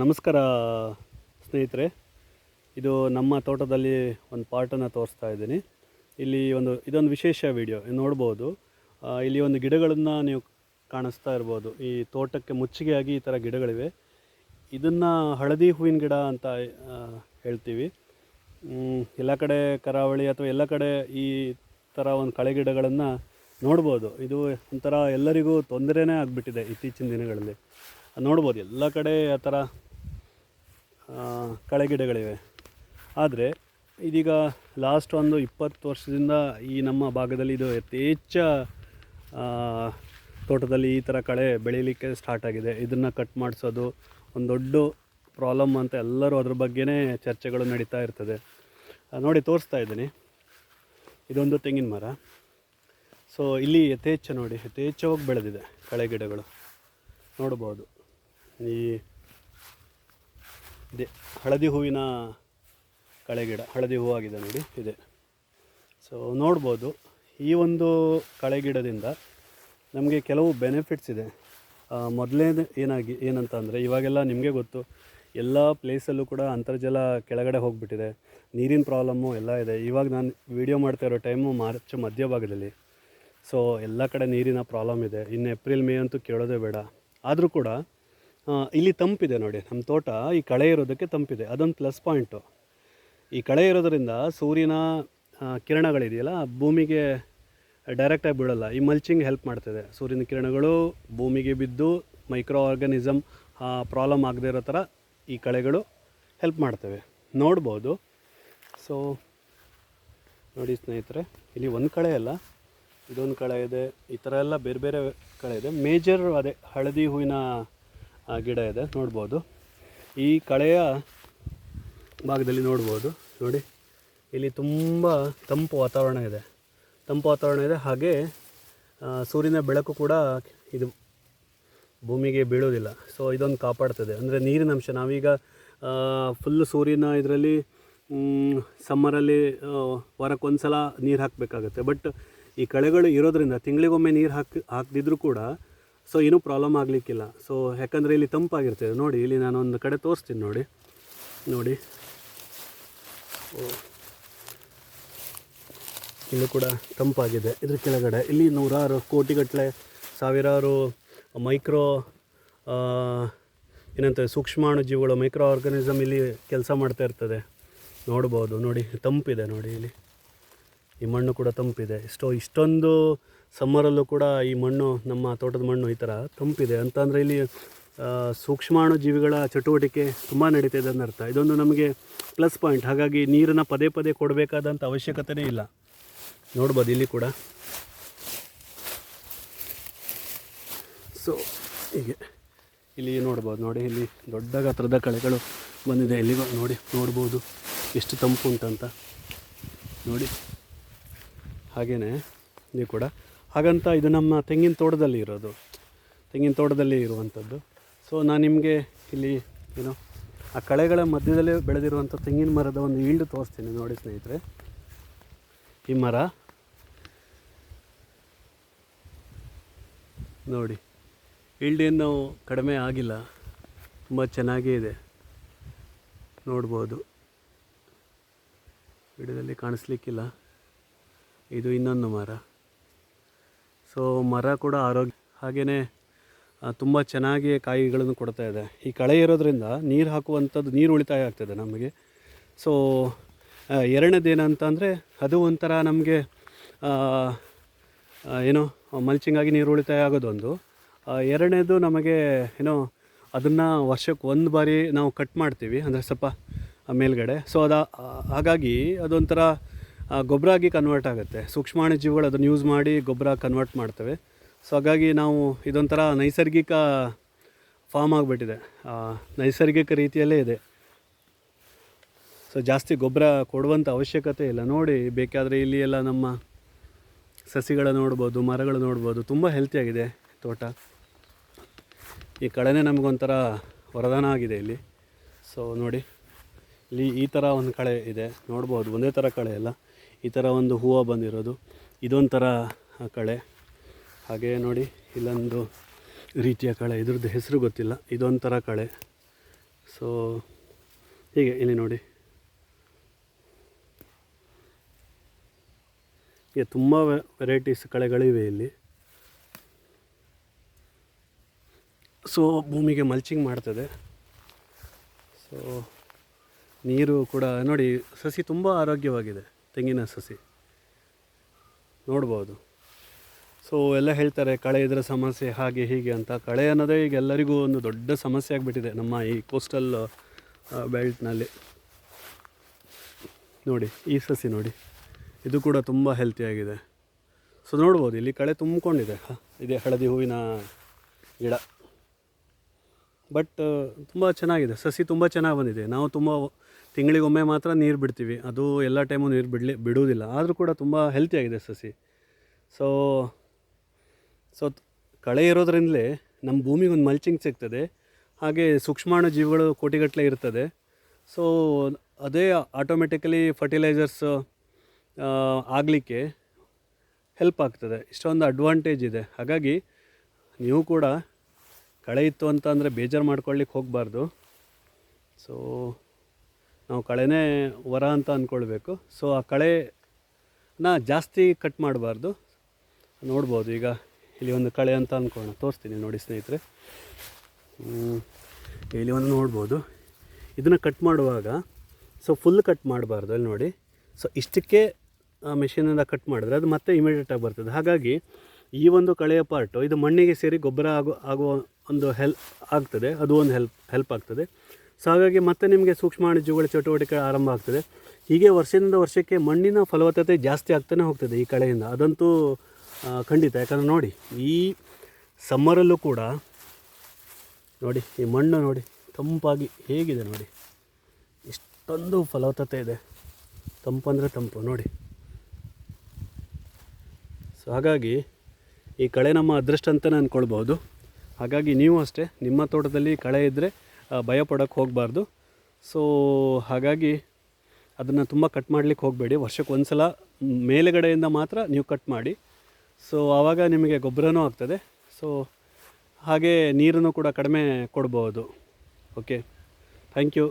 ನಮಸ್ಕಾರ ಸ್ನೇಹಿತರೆ. ಇದು ನಮ್ಮ ತೋಟದಲ್ಲಿ ಒಂದು ಪಾರ್ಟನ್ನು ತೋರಿಸ್ತಾ ಇದ್ದೀನಿ. ಇಲ್ಲಿ ಒಂದು, ಇದೊಂದು ವಿಶೇಷ ವಿಡಿಯೋ ನೋಡ್ಬೋದು. ಇಲ್ಲಿ ಒಂದು ಗಿಡಗಳನ್ನು ನೀವು ಕಾಣಿಸ್ತಾ ಇರ್ಬೋದು. ಈ ತೋಟಕ್ಕೆ ಮುಚ್ಚಿಗೆಯಾಗಿ ಈ ಥರ ಗಿಡಗಳಿವೆ. ಇದನ್ನು ಹಳದಿ ಹೂವಿನ ಗಿಡ ಅಂತ ಹೇಳ್ತೀವಿ. ಎಲ್ಲ ಕಡೆ ಕರಾವಳಿ ಅಥವಾ ಎಲ್ಲ ಕಡೆ ಈ ಥರ ಒಂದು ಕಳೆ ಗಿಡಗಳನ್ನು ನೋಡ್ಬೋದು. ಇದು ಒಂಥರ ಎಲ್ಲರಿಗೂ ತೊಂದರೆನೇ ಆಗಿಬಿಟ್ಟಿದೆ ಇತ್ತೀಚಿನ ದಿನಗಳಲ್ಲಿ. ನೋಡ್ಬೋದು, ಎಲ್ಲ ಕಡೆ ಆ ಥರ ಕಳೆ ಗಿಡಗಳಿವೆ. ಆದರೆ, ಇದೀಗ ಲಾಸ್ಟ್ ಒಂದು ಇಪ್ಪತ್ತು ವರ್ಷದಿಂದ ಈ ನಮ್ಮ ಭಾಗದಲ್ಲಿ ಇದು ಯಥೇಚ್ಛ ತೋಟದಲ್ಲಿ ಈ ಥರ ಕಳೆ ಬೆಳೀಲಿಕ್ಕೆ ಸ್ಟಾರ್ಟ್ ಆಗಿದೆ. ಇದನ್ನು ಕಟ್ ಮಾಡಿಸೋದು ಒಂದು ದೊಡ್ಡ ಪ್ರಾಬ್ಲಮ್ ಅಂತ ಎಲ್ಲರೂ ಅದ್ರ ಬಗ್ಗೆನೇ ಚರ್ಚೆಗಳು ನಡೀತಾ ಇರ್ತದೆ. ನೋಡಿ, ತೋರಿಸ್ತಾ ಇದ್ದೀನಿ. ಇದೊಂದು ತೆಂಗಿನ ಮರ. ಸೊ ಇಲ್ಲಿ ಯಥೇಚ್ಛ ನೋಡಿ, ಯಥೇಚ್ಛವಾಗಿ ಬೆಳೆದಿದೆ ಕಳೆ ಗಿಡಗಳು. ನೋಡ್ಬೋದು. ಈ ಇದೆ ಹಳದಿ ಹೂವಿನ ಕಳೆ ಗಿಡ, ಹಳದಿ ಹೂವಾಗಿದೆ ನೋಡಿ, ಇದೆ. ಸೊ ನೋಡ್ಬೋದು, ಈ ಒಂದು ಕಳೆ ಗಿಡದಿಂದ ನಮಗೆ ಕೆಲವು ಬೆನಿಫಿಟ್ಸ್ ಇದೆ. ಮೊದಲನೇದು ಏನಾಗಿ, ಏನಂತ ಅಂದರೆ, ಇವಾಗೆಲ್ಲ ನಿಮಗೆ ಗೊತ್ತು, ಎಲ್ಲ ಪ್ಲೇಸಲ್ಲೂ ಕೂಡ ಅಂತರ್ಜಲ ಕೆಳಗಡೆ ಹೋಗಿಬಿಟ್ಟಿದೆ. ನೀರಿನ ಪ್ರಾಬ್ಲಮ್ಮು ಎಲ್ಲ ಇದೆ. ಇವಾಗ ನಾನು ವಿಡಿಯೋ ಮಾಡ್ತಾ ಇರೋ ಟೈಮು ಮಾರ್ಚ್ ಮಧ್ಯಭಾಗದಲ್ಲಿ. ಸೊ ಎಲ್ಲ ಕಡೆ ನೀರಿನ ಪ್ರಾಬ್ಲಮ್ ಇದೆ. ಇನ್ನು ಏಪ್ರಿಲ್, ಮೇ ಅಂತೂ ಕೇಳೋದೇ ಬೇಡ. ಆದರೂ ಕೂಡ ಇಲ್ಲಿ ತಂಪಿದೆ ನೋಡಿ ನಮ್ಮ ತೋಟ ಈ ಕಳೆ ಇರೋದಕ್ಕೆ ತಂಪಿದೆ, ಅದೊಂದು ಪ್ಲಸ್ ಪಾಯಿಂಟು ಈ ಕಳೆ ಇರೋದರಿಂದ ಸೂರ್ಯನ ಕಿರಣಗಳಿದೆಯಲ್ಲ, ಭೂಮಿಗೆ ಡೈರೆಕ್ಟಾಗಿ ಬೀಳಲ್ಲ, ಈ ಮಲ್ಚಿಂಗ್ ಹೆಲ್ಪ್ ಮಾಡ್ತದೆ. ಸೂರ್ಯನ ಕಿರಣಗಳು ಭೂಮಿಗೆ ಬಿದ್ದು ಮೈಕ್ರೋ ಆರ್ಗನಿಸಮ್ ಪ್ರಾಬ್ಲಮ್ ಆಗದೆ ಇರೋ ಥರ ಈ ಕಳೆಗಳು ಹೆಲ್ಪ್ ಮಾಡ್ತವೆ. ನೋಡ್ಬೋದು. ಸೊ ನೋಡಿ ಸ್ನೇಹಿತರೆ, ಇಲ್ಲಿ ಒಂದು ಕಳೆ ಅಲ್ಲ, ಇದೊಂದು ಕಳೆ ಇದೆ, ಈ ಥರ ಎಲ್ಲ ಬೇರೆ ಬೇರೆ ಕಳೆ ಇದೆ. ಮೇಜರ್ ಅದೇ ಹಳದಿ ಹೂವಿನ ಗಿಡ ಇದೆ, ನೋಡ್ಬೋದು. ಈ ಕಳೆಯ ಭಾಗದಲ್ಲಿ ನೋಡ್ಬೋದು, ನೋಡಿ. ಇಲ್ಲಿ ತುಂಬ ತಂಪು ವಾತಾವರಣ ಇದೆ. ತಂಪು ವಾತಾವರಣ ಇದೆ, ಹಾಗೆ ಸೂರ್ಯನ ಬೆಳಕು ಕೂಡ ಇದು ಭೂಮಿಗೆ ಬೀಳೋದಿಲ್ಲ ಸೊ ಇದೊಂದು ಕಾಪಾಡ್ತದೆ. ಅಂದರೆ ನೀರಿನ ಅಂಶ, ನಾವೀಗ ಫುಲ್ ಸೂರ್ಯನ ಇದರಲ್ಲಿ ಸಮ್ಮರಲ್ಲಿ ವಾರಕ್ಕೊಂದು ಸಲ ನೀರು ಹಾಕಬೇಕಾಗತ್ತೆ. ಬಟ್ ಈ ಕಳೆಗಳು ಇರೋದ್ರಿಂದ, ತಿಂಗಳಿಗೊಮ್ಮೆ ನೀರು ಹಾಕಿ, ಹಾಕದಿದ್ರೂ ಕೂಡ ಸೊ ಏನೂ ಪ್ರಾಬ್ಲಮ್ ಆಗಲಿಕ್ಕಿಲ್ಲ. ಸೊ ಯಾಕಂದರೆ ಇಲ್ಲಿ ತಂಪಾಗಿರ್ತದೆ. ನೋಡಿ, ಇಲ್ಲಿ ನಾನು ಒಂದು ಕಡೆ ತೋರಿಸ್ತೀನಿ ನೋಡಿ. ನೋಡಿ. ಇಲ್ಲೂ ಕೂಡ ತಂಪಾಗಿದೆ. ಇದ್ರ ಕೆಳಗಡೆ. ಇಲ್ಲಿ ನೂರಾರು ಕೋಟಿಗಟ್ಟಲೆ ಸಾವಿರಾರು ಮೈಕ್ರೋ ಏನಂತ ಸೂಕ್ಷ್ಮಾಣು ಜೀವಿಗಳು ಮೈಕ್ರೋ ಆರ್ಗನಿಸಮ್ ಇಲ್ಲಿ ಕೆಲಸ ಮಾಡ್ತಾ ಇರ್ತದೆ. ನೋಡ್ಬೋದು. ನೋಡಿ, ತಂಪಿದೆ ನೋಡಿ ಇಲ್ಲಿ. ಈ ಮಣ್ಣು ಕೂಡ ತಂಪಿದೆ. ಇಷ್ಟೋ ಇಷ್ಟೊಂದು ಸಮ್ಮರಲ್ಲೂ ಕೂಡ ಈ ಮಣ್ಣು, ನಮ್ಮ ತೋಟದ ಮಣ್ಣು ಈ ಥರ ತಂಪಿದೆ. ಅಂತಂದರೆ ಇಲ್ಲಿ ಸೂಕ್ಷ್ಮಾಣು ಜೀವಿಗಳ ಚಟುವಟಿಕೆ ತುಂಬ ನಡೀತಾ ಇದೆ ಅರ್ಥ ಇದೊಂದು ನಮಗೆ ಪ್ಲಸ್ ಪಾಯಿಂಟ್. ಹಾಗಾಗಿ ನೀರನ್ನು ಪದೇ ಪದೇ ಕೊಡಬೇಕಾದಂಥ ಅವಶ್ಯಕತೆಯೇ ಇಲ್ಲ. ನೋಡ್ಬೋದು ಇಲ್ಲಿ ಕೂಡ. ಸೊ ಹೀಗೆ. ಇಲ್ಲಿ ನೋಡ್ಬೋದು, ನೋಡಿ ಇಲ್ಲಿ ದೊಡ್ಡ ಗಾತ್ರದ ಕಳೆಗಳು ಬಂದಿದೆ. ಇಲ್ಲಿ ನೋಡಿ, ನೋಡ್ಬೋದು ಎಷ್ಟು ತಂಪು ಉಂಟಂತ. ನೋಡಿ. ಹಾಗೆಯೇ ನೀವು ಕೂಡ. ಹಾಗಂತ ಇದು ನಮ್ಮ ತೆಂಗಿನ ತೋಟದಲ್ಲಿ ಇರೋದು. ತೆಂಗಿನ ತೋಟದಲ್ಲಿ ಇರುವಂಥದ್ದು. ಸೊ ನಾನು ನಿಮಗೆ ಇಲ್ಲಿ ಏನು ಆ ಕಳೆಗಳ ಮಧ್ಯದಲ್ಲೇ ಬೆಳೆದಿರುವಂಥ ತೆಂಗಿನ ಮರದ ಒಂದು ಈಲ್ಡ್ ತೋರಿಸ್ತೀನಿ ನೋಡಿ ಸ್ನೇಹಿತರೆ. ಈ ಮರ. ನೋಡಿ, ಈಲ್ಡ್ ಏನು ಕಡಿಮೆ ಆಗಿಲ್ಲ. ತುಂಬ ಚೆನ್ನಾಗೇ ಇದೆ. ನೋಡ್ಬೋದು. ವಿಡಿಯೋದಲ್ಲಿ ಕಾಣಿಸ್ಲಿಕ್ಕಿಲ್ಲ. ಇದು ಇನ್ನೊಂದು ಮರ. ಸೊ ಮರ ಕೂಡ ಆರೋಗ್ಯ ಹಾಗೆಯೇ ತುಂಬ ಚೆನ್ನಾಗಿ ಕಾಯಿಗಳನ್ನು ಕೊಡ್ತಾ ಇದೆ. ಈ ಕಳೆ ಇರೋದ್ರಿಂದ ನೀರು ಹಾಕುವಂಥದ್ದು, ನೀರು ಉಳಿತಾಯ ಆಗ್ತದೆ ನಮಗೆ. ಸೊ ಎರಡನೇದೇನಂತ ಅಂದರೆ ಅದು ಒಂಥರ ನಮಗೆ ಏನೋ ಮಲ್ಚಿಂಗ್ ಆಗಿ ನೀರು ಉಳಿತಾಯ ಆಗೋದೊಂದು. ಎರಡನೇದು ನಮಗೆ ಏನೋ ಅದನ್ನು ವರ್ಷಕ್ಕೆ ಒಂದು ಬಾರಿ ನಾವು ಕಟ್ ಮಾಡ್ತೀವಿ, ಅಂದರೆ ಸ್ವಲ್ಪ ಮೇಲ್ಗಡೆ. ಸೊ ಅದು ಹಾಗಾಗಿ ಅದೊಂಥರ ಗೊಬ್ಬರ ಆಗಿ ಕನ್ವರ್ಟ್ ಆಗುತ್ತೆ. ಸೂಕ್ಷ್ಮಾಣು ಜೀವಿಗಳು ಅದನ್ನು ಯೂಸ್ ಮಾಡಿ ಗೊಬ್ಬರ ಕನ್ವರ್ಟ್ ಮಾಡ್ತವೆ. ಸೊ ಹಾಗಾಗಿ ನಾವು ಇದೊಂಥರ ನೈಸರ್ಗಿಕ ಫಾರ್ಮ್ ಆಗಿಬಿಟ್ಟಿದೆ. ನೈಸರ್ಗಿಕ ರೀತಿಯಲ್ಲೇ ಇದೆ. ಸೊ ಜಾಸ್ತಿ ಗೊಬ್ಬರ ಕೊಡುವಂಥ ಅವಶ್ಯಕತೆ ಇಲ್ಲ. ನೋಡಿ, ಬೇಕಾದರೆ ಇಲ್ಲಿ ಎಲ್ಲ ನಮ್ಮ ಸಸಿಗಳ ನೋಡ್ಬೋದು ಮರಗಳು ನೋಡ್ಬೋದು. ತುಂಬ ಹೆಲ್ತಿಯಾಗಿದೆ ತೋಟ. ಈ ಕಳೆನೇ ನಮಗೊಂಥರ ವರದಾನ ಆಗಿದೆ ಇಲ್ಲಿ. ಸೊ ನೋಡಿ, ಇಲ್ಲಿ ಈ ಥರ ಒಂದು ಕಳೆ ಇದೆ. ನೋಡ್ಬೋದು, ಒಂದೇ ಥರ ಕಳೆ ಅಲ್ಲ. ಈ ಥರ ಒಂದು ಹೂವು ಬಂದಿರೋದು. ಇದೊಂಥರ ಕಳೆ. ಹಾಗೆ ನೋಡಿ, ಇಲ್ಲೊಂದು ರೀತಿಯ ಕಳೆ. ಇದ್ರದ್ದು ಹೆಸರು ಗೊತ್ತಿಲ್ಲ. ಇದೊಂಥರ ಕಳೆ. ಸೊ ಹೀಗೆ, ಇಲ್ಲಿ ನೋಡಿ. ಹೀಗೆ ತುಂಬ ವೆರೈಟೀಸ್ ಕಳೆಗಳಿವೆ ಇಲ್ಲಿ. ಸೊ ಭೂಮಿಗೆ ಮಲ್ಚಿಂಗ್ ಮಾಡ್ತದೆ. ಸೊ ನೀರು ಕೂಡ ನೋಡಿ, ಸಸಿ ತುಂಬ ಆರೋಗ್ಯವಾಗಿದೆ. ತೆಂಗಿನ ಸಸಿ. ನೋಡ್ಬೋದು. ಸೊ ಎಲ್ಲ ಹೇಳ್ತಾರೆ, ಕಳೆ ಇದರ ಸಮಸ್ಯೆ, ಹಾಗೆ ಹೀಗೆ ಅಂತ. ಕಳೆ ಅನ್ನೋದೇ ಈಗ ಎಲ್ಲರಿಗೂ ಒಂದು ದೊಡ್ಡ ಸಮಸ್ಯೆ ಆಗಿಬಿಟ್ಟಿದೆ ನಮ್ಮ ಈ ಕೋಸ್ಟಲ್ ಬೆಲ್ಟ್ನಲ್ಲಿ ನೋಡಿ, ಈ ಸಸಿ ನೋಡಿ. ಇದು ಕೂಡ ತುಂಬ ಹೆಲ್ತಿಯಾಗಿದೆ ಸೊ ನೋಡ್ಬೋದು, ಇಲ್ಲಿ ಕಳೆ ತುಂಬಿಕೊಂಡಿದೆ. ಇದೆ ಹಳದಿ ಹೂವಿನ ಗಿಡ. ಬಟ್ ತುಂಬ ಚೆನ್ನಾಗಿದೆ. ಸಸಿ ತುಂಬ ಚೆನ್ನಾಗಿ ಬಂದಿದೆ. ನಾವು ತುಂಬ ತಿಂಗಳಿಗೊಮ್ಮೆ ಮಾತ್ರ ನೀರು ಬಿಡ್ತೀವಿ. ಅದು ಎಲ್ಲ ಟೈಮು ನೀರು ಬಿಡಲಿ ಬಿಡುವುದಿಲ್ಲ. ಆದರೂ ಕೂಡ ತುಂಬ ಹೆಲ್ತಿಯಾಗಿದೆ ಸಸಿ. ಸೊ ಸೊ ಕಳೆ ಇರೋದ್ರಿಂದಲೇ ನಮ್ಮ ಭೂಮಿಗೆ ಒಂದು ಮಲ್ಚಿಂಗ್ ಸಿಗ್ತದೆ. ಹಾಗೆ ಸೂಕ್ಷ್ಮಾಣು ಜೀವಿಗಳು ಕೋಟಿಗಟ್ಟಲೆ ಇರ್ತದೆ. ಸೊ ಅದೇ ಆಟೋಮೆಟಿಕಲಿ ಫರ್ಟಿಲೈಸರ್ಸ್ ಆಗಲಿಕ್ಕೆ ಹೆಲ್ಪ್ ಆಗ್ತದೆ. ಇಷ್ಟೊಂದು ಅಡ್ವಾಂಟೇಜ್ ಇದೆ. ಹಾಗಾಗಿ ನೀವು ಕೂಡ ಕಳೆ ಇತ್ತು ಅಂತ ಅಂದರೆ ಬೇಜಾರು ಮಾಡ್ಕೊಳ್ಳಿಕ್ಕೆ ಹೋಗಬಾರ್ದು. ಸೊ ನಾವು ಕಳೆನೇ ವರ ಅಂತ ಅಂದ್ಕೊಳ್ಬೇಕು ಸೊ ಆ ಕಳೆನ ಜಾಸ್ತಿ ಕಟ್ ಮಾಡಬಾರ್ದು. ನೋಡ್ಬೋದು ಈಗ ಇಲ್ಲಿ ಒಂದು ಕಳೆ ಅಂತ ಅಂದ್ಕೋಣ ತೋರಿಸ್ತೀನಿ ನೋಡಿ ಸ್ನೇಹಿತರೆ. ಇಲ್ಲಿ ಒಂದು ನೋಡ್ಬೋದು. ಇದನ್ನು ಕಟ್ ಮಾಡುವಾಗ ಸೊ ಫುಲ್ ಕಟ್ ಮಾಡಬಾರ್ದು ಅಲ್ಲಿ ನೋಡಿ. ಸೊ ಇಷ್ಟಕ್ಕೆ ಮೆಷಿನಿಂದ ಕಟ್ ಮಾಡಿದ್ರೆ ಅದು ಮತ್ತೆ ಇಮಿಡಿಯೇಟಾಗಿ ಬರ್ತದೆ. ಹಾಗಾಗಿ, ಈ ಒಂದು ಕಳೆಯ ಪಾರ್ಟು ಇದು ಮಣ್ಣಿಗೆ ಸೇರಿ ಗೊಬ್ಬರ ಆಗೋ ಆಗೋ ಒಂದು ಹೆಲ್ಪ್ ಆಗ್ತದೆ. ಅದು ಒಂದು ಹೆಲ್ಪ್ ಹೆಲ್ಪ್ ಆಗ್ತದೆ. ಸೊ ಹಾಗಾಗಿ ಮತ್ತೆ ನಿಮಗೆ ಸೂಕ್ಷ್ಮಾಣುಜೀವಿಗಳ ಚಟುವಟಿಕೆ ಆರಂಭ ಆಗ್ತದೆ. ಹೀಗೆ ವರ್ಷದಿಂದ ವರ್ಷಕ್ಕೆ ಮಣ್ಣಿನ ಫಲವತ್ತತೆ ಜಾಸ್ತಿ ಆಗ್ತಾನೆ ಹೋಗ್ತದೆ ಈ ಕಳೆಯಿಂದ. ಅದಂತೂ ಖಂಡಿತ. ಯಾಕಂದರೆ ನೋಡಿ, ಈ ಸಮ್ಮರಲ್ಲೂ ಕೂಡ, ನೋಡಿ, ಈ ಮಣ್ಣು ನೋಡಿ, ತಂಪಾಗಿ ಹೇಗಿದೆ ನೋಡಿ. ಇಷ್ಟೊಂದು ಫಲವತ್ತತೆ ಇದೆ. ತಂಪಂದರೆ ತಂಪು, ನೋಡಿ. ಸೊ ಹಾಗಾಗಿ, ಈ ಕಳೆ ನಮ್ಮ ಅದೃಷ್ಟ ಅಂತಲೇ ಅಂದ್ಕೊಳ್ಬೋದು ಹಾಗಾಗಿ ನೀವು ಅಷ್ಟೇ, ನಿಮ್ಮ ತೋಟದಲ್ಲಿ ಕಳೆ ಇದ್ದರೆ ಭಯ ಪಡೋಕ್ಕೆ ಹೋಗಬಾರ್ದು. ಸೊ ಹಾಗಾಗಿ ಅದನ್ನು ತುಂಬ ಕಟ್ ಮಾಡಲಿಕ್ಕೆ ಹೋಗಬೇಡಿ. ವರ್ಷಕ್ಕೆ ಒಂದು ಸಲ ಮೇಲುಗಡೆಯಿಂದ ಮಾತ್ರ ನೀವು ಕಟ್ ಮಾಡಿ. ಸೊ ಆವಾಗ ನಿಮಗೆ ಗೊಬ್ಬರನೂ ಆಗ್ತದೆ. ಸೊ ಹಾಗೆ ನೀರನ್ನು ಕೂಡ ಕಡಿಮೆ ಕೊಡ್ಬೋದು. Okay thank you